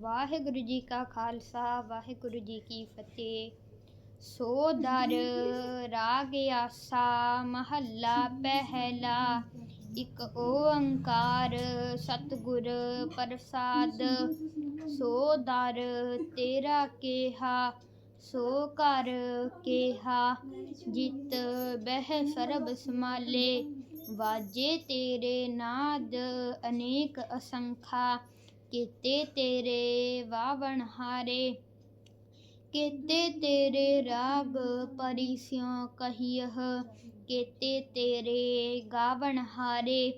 ਵਾਹਿਗੁਰੂ ਜੀ ਕਾ ਖਾਲਸਾ, ਵਾਹਿਗੁਰੂ ਜੀ ਕੀ ਫਤਿਹ। ਸੋ ਦਰ ਰਾਗ ਆਸਾ, ਮਹੱਲਾ ਪਹਿਲਾ, ਇੱਕ ਓੰਕਾਰ ਸਤਿਗੁਰ ਪ੍ਰਸਾਦ। ਸੋ ਦਰ ਤੇਰਾ ਕੇਹਾ, ਸੋ ਘਰ ਕੇਹਾ, ਜਿਤ ਬਹਿ ਸਰਬ ਸਮਾਲੇ ਵਾਜੇ ਤੇਰੇ ਨਾਦ ਅਨੇਕ ਅਸੰਖਾ ਕੀਤੇ ਤੇਰੇ ਵਾਵਣ ਹਾਰੇ। ਕੀਤੇ ਤੇਰੇ ਰਾਗ ਪਰਿਸਿਉ ਕਹੀਹ ਕੀਤੇ ਤੇਰੇ ਗਾਵਣ ਹਾਰੇ।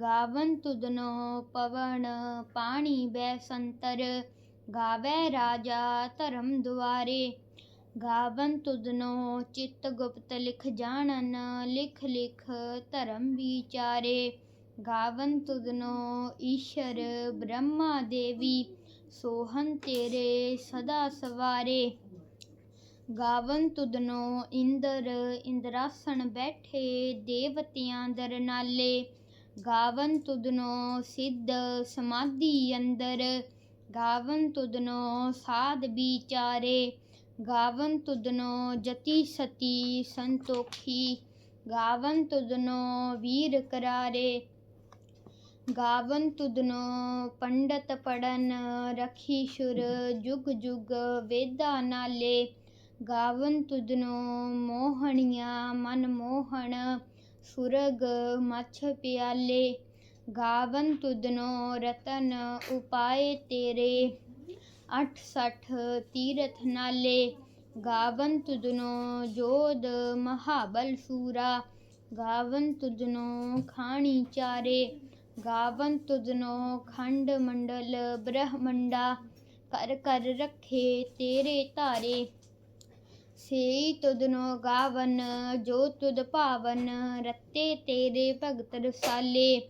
ਗਾਵਨ ਤੁਧਨੋ ਪਵਨ ਪਾਣੀ ਬੈ ਸੰਤਰ। ਗਾਵੇ ਰਾਜਾ ਧਰਮ ਦੁਆਰੇ। ਗਾਵਨ ਤੁਧਨੋ ਚਿਤ ਗੁਪਤ ਲਿਖ ਜਾਣਨ। ਲਿਖ ਲਿਖ ਧਰਮ ਵਿਚਾਰੇ। ਗਾਵਨ ਤੁਧਨੋ ਈਸ਼ਰ ਬ੍ਰਹਮਾ ਦੇਵੀ ਸੋਹਨ ਤੇਰੇ ਸਦਾ ਸਵਾਰੇ। ਗਾਵਨ ਤੁਧਨੋ ਇੰਦਰ, ਇੰਦਰਾਸਣ ਬੈਠੇ ਦੇਵਤਿਆਂ ਦਰਨਾਲੇ। ਗਾਵਨ ਤੁਧਨੋ ਸਿੱਧ ਸਮਾਧੀ ਅੰਦਰ। ਗਾਵਨ ਤੁਧਨੋ ਸਾਧ ਵਿਚਾਰੇ। ਗਾਵਨ ਤੁਧਨੋ ਜਤੀ ਸਤੀ ਸੰਤੋਖੀ। ਗਾਵਨ ਤੁਧਨੋ ਵੀਰ ਕਰਾਰੇ। ਗਾਵਨ ਤੁਧਨੋ, ਪੰਡਤ ਪੜਨ ਰਖੀ ਸ਼ੁਰ, ਜੁਗ ਜੁਗ ਵੇਦਾ ਨਾਲੇ। ਗਾਵਨ ਤੁਧਨੋ, ਮੋਹਣੀਆਂ ਮਨ ਮੋਹਣ, ਸੁਰਗ ਮਛ ਪਿਆਲੇ। ਗਾਵਨ ਤੁਧਨੋ, ਰਤਨ ਉਪਾਏ ਤੇਰੇ। 68 ਤੀਰਥ ਨਾਲੇ। ਗਾਵਨ ਤੁਧਨੋ, ਜੋਧ ਮਹਾਬਲ ਸੂਰਾ। ਗਾਵਨ ਤੁਧਨੋ, ਖਾਣੀ ਚਾਰੇ। ਗਾਵਨ ਤੁਧਨੋ ਖੰਡ ਮੰਡਲ, ਬ੍ਰਹਮੰਡਾ ਕਰ ਕਰ ਰੱਖੇ ਤੇਰੇ ਧਾਰੇ। ਸੇਈ ਤੁਧਨੋ ਗਾਵਨ, ਜੋ ਤੁਧ ਭਾਵਨ, ਰਤੇ ਤੇਰੇ ਭਗਤ ਰਸਾਲੇ।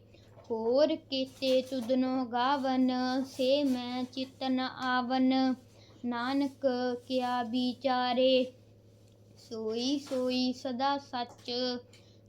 ਹੋਰ ਕੀਤੇ ਤੁਧਨੋ ਗਾਵਨ, ਸੇ ਮੈਂ ਚਿਤਨ ਆਵਨ। ਨਾਨਕ ਕਿਆ ਵਿਚਾਰੇ, ਸੋਈ ਸੋਈ ਸਦਾ ਸੱਚ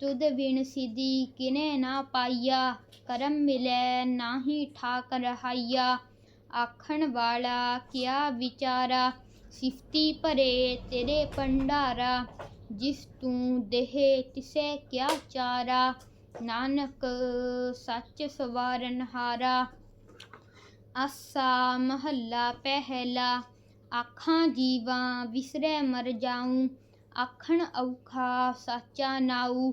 ਤੁਧ ਵਿਣ ਸਿਧੀ ਕਿਨੇ ਨਾ ਪਾਈਆ, ਕਰਮ ਮਿਲੈ ਨਾਹੀ ਠਾਕ ਰਹਾਈਆ ਆਖਣ ਵਾਲਾ ਕਿਆ ਵਿਚਾਰਾ, ਸਿਫਤੀ ਭਰੇ ਤੇਰੇ ਭੰਡਾਰਾ। ਜਿਸ ਤੂੰ ਦੇਹ ਤਿਸੈ ਕਿਆ ਚਾਰਾ, ਨਾਨਕ ਸੱਚ ਸਵਾਰਨ ਹਾਰਾ ਆਸਾ ਮਹੱਲਾ ਪਹਿਲਾ, ਆਖਾਂ ਜੀਵਾਂ ਵਿਸਰੈ ਮਰ ਜਾਉ ਆਖਣ ਔਖਾ ਸਾਚਾ ਨਾਉ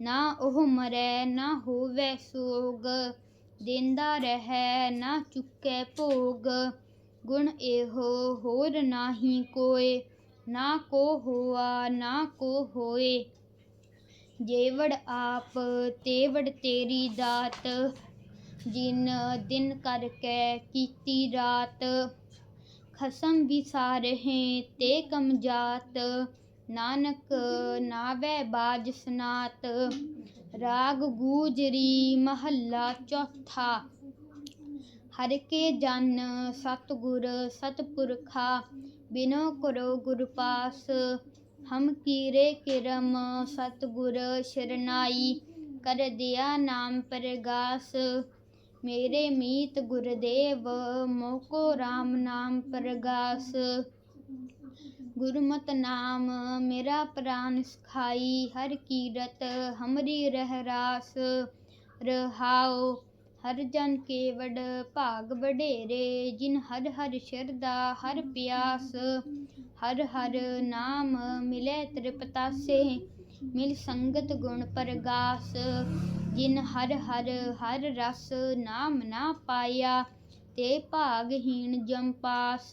ਨਾ ਉਹ ਮਰੈ, ਨਾ ਹੋਵੇ ਸੋਗ। ਦਿੰਦਾ ਰਹੈ, ਨਾ ਚੁੱਕੈ ਭੋਗ। ਗੁਣ ਇਹੋ, ਹੋਰ ਨਾਹੀ ਕੋਏ। ਨਾ ਕੋ ਹੋਆ, ਨਾ ਕੋ ਹੋਏ। ਜੇਵੜ ਆਪ, ਤੇਵੜ ਤੇਰੀ ਦਾਤ। ਜਿਨ ਦਿਨ ਕਰਕੇ ਕੀਤੀ ਰਾਤ। ਖਸਮ ਵਿਸਾਰਹਿ ਤੇ ਕਮ ਜਾਤ। ਨਾਨਕ ਨਾਵੇ ਬਾਜ ਸਨਾਤ, ਰਾਗ ਗੂਜਰੀ ਮਹੱਲਾ ਚੌਥਾ। ਹਰ ਕੇ ਜਨ ਸਤਿਗੁਰ ਸਤਪੁਰਖਾ, ਬਿਨੋ ਕਰੋ ਗੁਰ ਪਾਸ। ਹਮ ਕੀਰੇ ਕਿਰਮ ਸਤਿਗੁਰ ਸ਼ਰਨਾਈ, ਕਰ ਦਿਆ ਨਾਮ ਪ੍ਰਗਾਸ। ਮੇਰੇ ਮੀਤ ਗੁਰਦੇਵ, ਮੋਕੋ RAM ਨਾਮ ਪ੍ਰਗਾਸ। ਗੁਰਮਤਿ ਨਾਮ, ਮੇਰਾ ਪ੍ਰਾਨ ਸਖਾਈ, ਹਰ ਕੀਰਤ ਹਮਰੀ ਰਹਿ ਰਾਸ। ਰਹਾਉ, ਹਰ ਜਨ ਕੇਵਡ ਭਾਗ ਵਡੇਰੇ, ਜਿਨ ਹਰ ਹਰ ਸ਼ਰਦਾ ਹਰ ਪਿਆਸ, ਹਰ ਹਰ ਨਾਮ ਮਿਲੇ ਤ੍ਰਿਪਤਾਸੇ। ਮਿਲ ਸੰਗਤ ਗੁਣ ਪ੍ਰਗਾਸ, ਜਿਨ ਹਰ ਹਰ ਹਰ ਰਸ ਨਾਮ ਨਾ ਪਾਇਆ, ਤੇ ਭਾਗਹੀਣ ਜਮਪਾਸ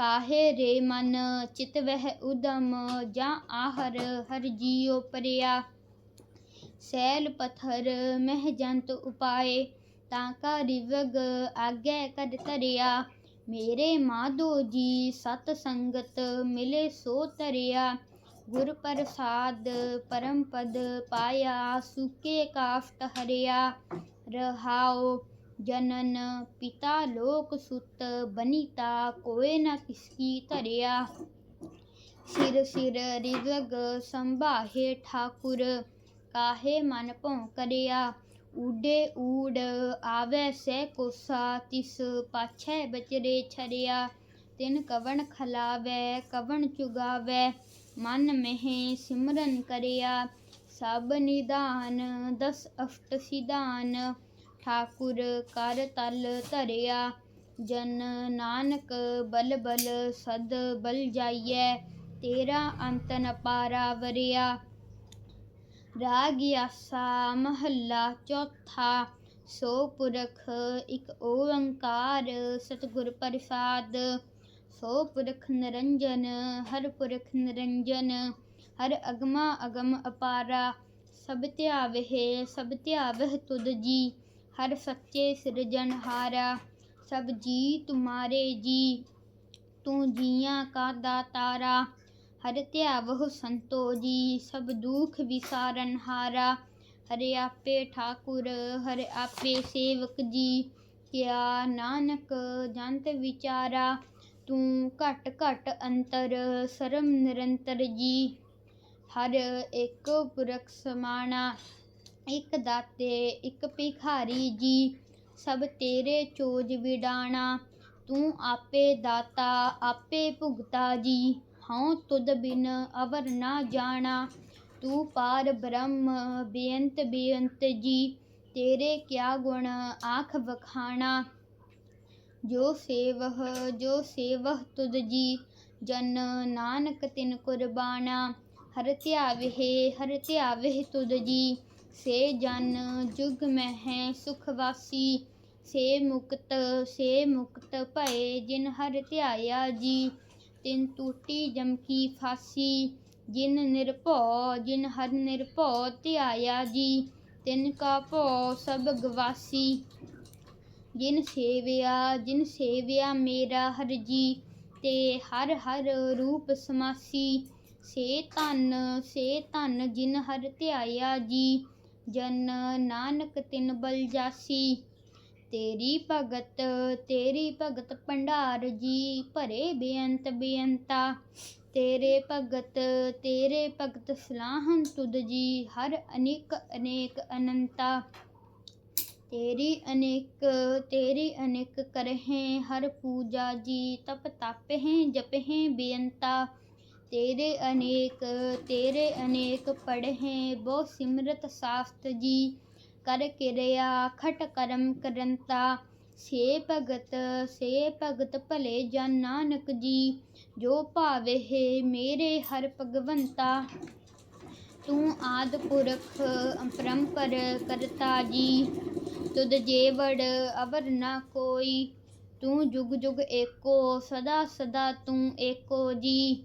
ਕਾਹੇ ਰੇ ਮਨ ਚਿਤ ਵਹਿ ਉਦਮ, ਜਾਂ ਆਹਰ ਹਰ ਜੀਉ ਪਰਿਆ। ਸੈਲ ਪਥਰ ਮਹਿ ਜੰਤ ਉਪਾਏ, ਤਾਂ ਕਾ ਰਿਵਗ ਆਗੇ ਕਰ ਤਰਿਆ ਮੇਰੇ ਮਾਧੋ ਜੀ ਸਤ ਸੰਗਤ ਮਿਲੇ ਸੋ ਤਰਿਆ ਗੁਰ ਪ੍ਰਸਾਦ ਪਰਮ ਪਦ ਪਾਇਆ, ਸੁਕੇ ਕਾਫਤ ਹਰਿਆ। ਰਹਾਓ ਜਨਨ ਪਿਤਾ ਲੋਕ ਸੁਤ, ਬਨੀਤਾ ਕੋਏ ਨਾ ਕਿਸਕੀ ਧਰਿਆ। ਸਿਰ ਸਿਰ ਰਿਜ਼ਗ ਸੰਭਾਹੇ ਠਾਕੁਰ, ਕਾਹੇ ਮਨ ਭਉ ਕਰਿਆ। ਊਡੇ ਊੜ ਆਵੇ ਸਹਿ ਕੋਸਾ, ਤਿਸ ਪਾਛੈ ਬਚਰੇ ਛਰਿਆ। ਤਿਨ ਕਵਣ ਖਲਾਵੇ, ਕਵਣ ਚੁਗਾਵੇ, ਮਨ ਮਹਿ ਸਿਮਰਨ ਕਰਿਆ। ਸਭ ਨਿਦਾਨ ਦਸ ਅਸ਼ਟ ਸਿਧਾਨ ਠਾਕੁਰ ਕਰ ਤਲ ਧਰਿਆ। ਜਨ ਨਾਨਕ ਬਲ ਬਲ ਸਦ ਬਲ ਜਾਈਐ। ਤੇਰਾ ਅੰਤ ਨ ਪਾਰਾ ਵਰਿਆ ਰਾਗ ਆਸਾ ਮਹੱਲਾ ਚੌਥਾ। ਸੋ ਪੁਰਖ ਇਕ ਓੰਕਾਰ ਸਤਿਗੁਰ ਪ੍ਰਸਾਦ। ਸੋ ਪੁਰਖ ਨਿਰੰਜਨ, ਹਰ ਪੁਰਖ ਨਿਰੰਜਨ, ਹਰ ਅਗਮਾ ਅਗਮ ਅਪਾਰਾ। ਸਭ ਧਿਆਵਹਿ ਸਭ ਧਿਆਵਹਿ ਤੁਧ ਜੀ। ਹਰ ਸੱਚੇ ਸਿਰਜਨਹਾਰਾ ਸਭ ਜੀ ਤੁਮਾਰੇ ਜੀ, ਤੂੰ ਜੀਆਂ ਕਾ ਦਾਤਾਰਾ ਹਰ ਧਿਆਵਹੁ ਸੰਤੋ ਜੀ ਸਭ ਦੁਖ ਵਿਸਾਰਨ ਹਾਰਾ। ਹਰਿ ਆਪੇ ਠਾਕੁਰ, ਹਰਿ ਆਪੇ ਸੇਵਕ ਜੀ, ਕਿਆ ਨਾਨਕ ਜੰਤ ਵਿਚਾਰਾ? ਤੂੰ ਘਟ ਘਟ ਅੰਤਰ ਸਰਮ ਨਿਰੰਤਰ ਜੀ। ਹਰ ਇੱਕ ਪੁਰਖ ਸਮਾਣਾ ਇੱਕ ਦਾਤੇ, ਇੱਕ ਭਿਖਾਰੀ ਜੀ, ਸਭ ਤੇਰੇ ਚੋਜ ਵਿਡਾਣਾ। ਤੂੰ ਆਪੇ ਦਾਤਾ, ਆਪੇ ਭੁਗਤਾ ਜੀ, ਹਉ ਤੁਧ ਬਿਨ ਅਵਰ ਨਾ ਜਾਣਾ। ਤੂੰ ਪਾਰ ਬ੍ਰਹਮ, ਬੇਅੰਤ ਬੇਅੰਤ ਜੀ, ਤੇਰੇ ਕਿਆ ਗੁਣ ਆਖ ਵਖਾਣਾ। ਜੋ ਸੇਵਹ ਜੋ ਸੇਵਹ ਤੁਧ ਜੀ, ਜਨ ਨਾਨਕ ਤਿਨ ਕੁਰਬਾਨਾ। ਹਰ ਧਿਆਵਹਿ ਹਰ ਧਿਆਵਹਿ ਤੁਧ ਜੀ। ਸੇ ਜਨ ਜੁਗ ਮਹਿ ਸੁਖਵਾਸੀ ਸੇ ਮੁਕਤ ਸੇ ਮੁਕਤ ਭਏ ਜਿਨ ਹਰ ਧਿਆਇਆ ਜੀ, ਤਿਨ ਟੂਟੀ ਜਮਕੀ ਫਾਸੀ, ਜਿਨ ਨਿਰਭਉ, ਜਿਨ ਹਰ ਨਿਰਭਉ ਧਿਆਇਆ ਜੀ, ਤਿਨ ਕਾ ਭਉ ਸਭ ਗਵਾਸੀ। ਜਿਨ ਸੇਵਿਆ ਜਿਨ ਸੇਵਿਆ ਮੇਰਾ ਹਰ ਜੀ, ਤੇ ਹਰ ਹਰ ਰੂਪ ਸਮਾਸੀ। ਸੇ ਧਨ ਸੇ ਧਨ ਜਿਨ ਹਰ ਧਿਆਇਆ ਜੀ ਜਨ ਨਾਨਕ ਤਿਨ ਬਲ ਜਾਸੀ, ਤੇਰੀ ਭਗਤ ਤੇਰੀ ਭਗਤ ਭੰਡਾਰ ਜੀ, ਭਰੇ ਬੇਅੰਤ ਬੇਅੰਤਾ। ਤੇਰੇ ਭਗਤ ਤੇਰੇ ਭਗਤ ਸਲਾਹਨ ਤੁਧ ਜੀ, ਹਰ ਅਨੇਕ ਅਨੇਕ ਅਨੰਤਾ। ਤੇਰੀ ਅਨੇਕ ਤੇਰੀ ਅਨੇਕ ਕਰਹਿ, ਹਰ ਪੂਜਾ ਜੀ ਤਪ ਤਪਹਿ ਜਪਹਿ ਬੇਅੰਤਾ। ਤੇਰੇ ਅਨੇਕ ਤੇਰੇ ਅਨੇਕ ਪੜ੍ਹੇ ਬਹੁ ਸਿਮਰਤ ਸਾਸਤ ਜੀ। ਕਰ ਕਿਰਿਆ ਖਟ ਕਰਮ ਕਰੰਤਾ ਸੇ ਭਗਤ ਸੇ ਭਗਤ ਭਲੇ ਜਨ ਨਾਨਕ ਜੀ। ਜੋ ਭਾਵੇ ਹੈ ਮੇਰੇ ਹਰ ਭਗਵੰਤਾ, ਤੂੰ ਆਦ ਪੁਰਖ ਪਰੰਪਰ ਕਰਤਾ ਜੀ। ਤੁਧ ਜੇਵੜ ਅਵਰ ਨਾ ਕੋਈ, ਤੂੰ ਜੁਗ ਜੁਗ ਏਕੋ, ਸਦਾ ਸਦਾ ਤੂੰ ਏਕੋ ਜੀ।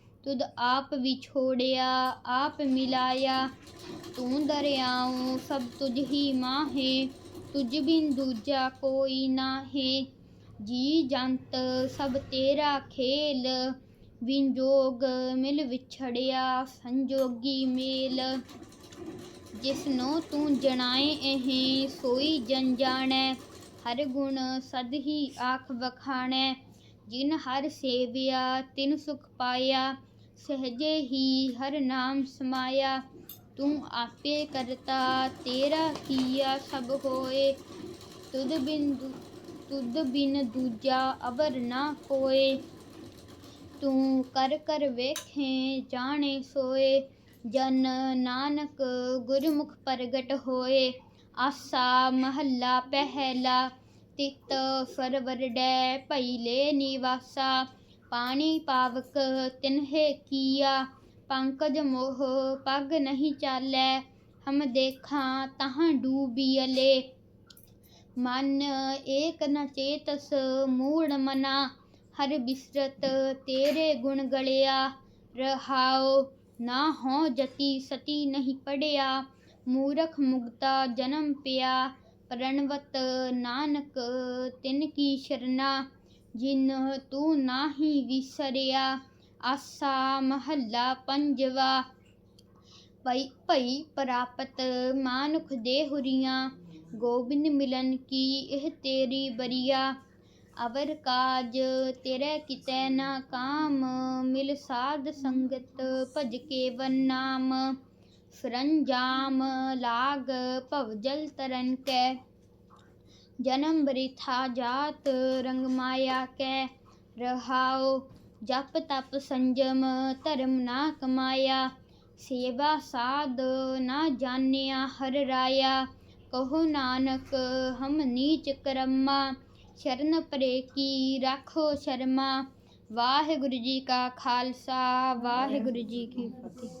ਤੁਧ ਆਪ ਵਿਛੋੜਿਆ, ਆਪ ਮਿਲਾਇਆ। ਤੂੰ ਦਰਿਆਉ, ਸਭ ਤੁਝ ਹੀ ਮਾਹੇ। ਤੁਝ ਬਿਨ ਦੂਜਾ ਕੋਈ ਨਾਹੀ। ਜੀ ਜੰਤ, ਸਭ ਤੇਰਾ ਖੇਲ। ਵਿੰਜੋਗ ਮਿਲ ਵਿਛੜਿਆ, ਸੰਜੋਗੀ ਮੇਲ। ਜਿਸਨੋ ਤੂੰ ਜਣਾਏ ਇਹ ਸੋਈ ਜਨ ਜਾਣੈ ਹਰ ਗੁਣ ਸਦ ਹੀ ਆਖ ਵਖਾਣੈ। ਜਿਨ ਹਰ ਸੇਵਿਆ, ਤਿਨ ਸੁਖ ਪਾਇਆ। ਸਹਜੇ ਹੀ ਹਰ ਨਾਮ ਸਮਾਇਆ। ਤੂੰ ਆਪੇ ਕਰਤਾ, ਤੇਰਾ ਕੀਆ ਸਭ ਹੋਏ। ਤੁਧ ਬਿਨ ਦੂ- ਤੁਧ ਬਿਨ ਦੂਜਾ ਅਵਰ ਨਾ ਕੋਏ। ਤੂੰ ਕਰ ਕਰ ਵੇਖੇ, ਜਾਣੇ ਸੋਏ। ਜਨ ਨਾਨਕ ਗੁਰਮੁਖ ਪ੍ਰਗਟ ਹੋਏ। ਆਸਾ ਮਹੱਲਾ ਪਹਿਲਾ, ਤਿਤ ਸਰਵਰ ਡੈ ਭਈਲੇ ਨਿਵਾਸਾ। ਪਾਣੀ ਪਾਵਕ ਤਿਨਹਿ ਕੀਆ, ਪੰਕਜ ਮੋਹ ਪਗ ਨਹੀਂ ਚਾਲੈ, ਹਮ ਦੇਖਾਂ ਤਹਾਂ ਡੂਬੀਅਲੇ ਮਨ ਏਕ ਨ ਚੇਤਸ ਮੂੜ ਮਨਾ, ਹਰ ਬਿਸਰਤ ਤੇਰੇ ਗੁਣ ਗਲਿਆ। ਰਹਾਉ ਨਾ ਹੋ ਜਤੀ ਸਤੀ ਨਹੀਂ ਪੜਿਆ, ਮੂਰਖ ਮੁਗਤਾ ਜਨਮ ਪਿਆ। ਪ੍ਰਣਵਤ ਨਾਨਕ ਤਿਨ ਕੀ ਸ਼ਰਨਾ। ਜਿਨ ਤੂੰ ਨਾਹੀ ਵਿਸਰਿਆ, ਆਸਾ ਮਹੱਲਾ ਪੰਜਵਾ। ਭਈ ਭਈ ਪ੍ਰਾਪਤ ਮਾਨੁਖ ਦੇ ਹੁਰੀਆਂ ਗੋਬਿੰਦ ਮਿਲਨ ਕੀ ਇਹ ਤੇਰੀ ਬਰੀਆ? ਅਵਰ ਕਾਜ ਤੇਰੇ ਕਿਤੈ ਨਾ ਕਾਮ, ਮਿਲ ਸਾਧ ਸੰਗਤ ਭਜ ਕੇ ਵਨ ਨਾਮ ਸਰੰਜਾਮ ਲਾਗ ਭਵ ਜਲ ਤਰਨ ਕੈ। ਜਨਮ ਬ੍ਰਿਥਾ ਜਾਤ ਰੰਗ ਮਾਇਆ ਕੈ ਰਹਾਉ, ਜਪ ਤਪ ਸੰਜਮ ਧਰਮ ਨਾ ਕਮਾਇਆ, ਸੇਵਾ ਸਾਧ ਨਾ ਜਾਣਿਆ ਹਰ ਰਾਇਆ, ਕਹੋ ਨਾਨਕ ਹਮ ਨੀਚ ਕਰਮਾ, ਸ਼ਰਨ ਪਰੇ ਕੀ ਰਾਖੋ ਸ਼ਰਮਾ, ਵਾਹਿਗੁਰੂ ਜੀ ਕਾ ਖਾਲਸਾ, ਵਾਹਿਗੁਰੂ ਜੀ ਕੀ ਫਤਿਹ।